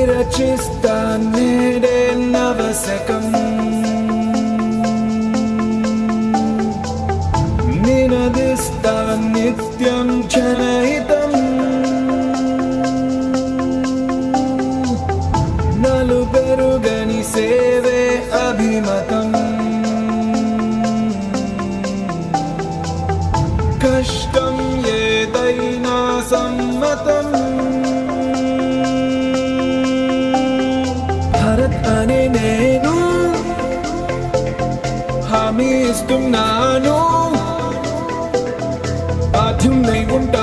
విరచిస్తా నేడే నవశకం నినదిస్తా నిత్యం జనహితం నలు పెరుగని సేవే అభిమతం. కష్ట అని నేను హామీ ఇస్తున్నాను. బాధ్యున్నై ఉంటా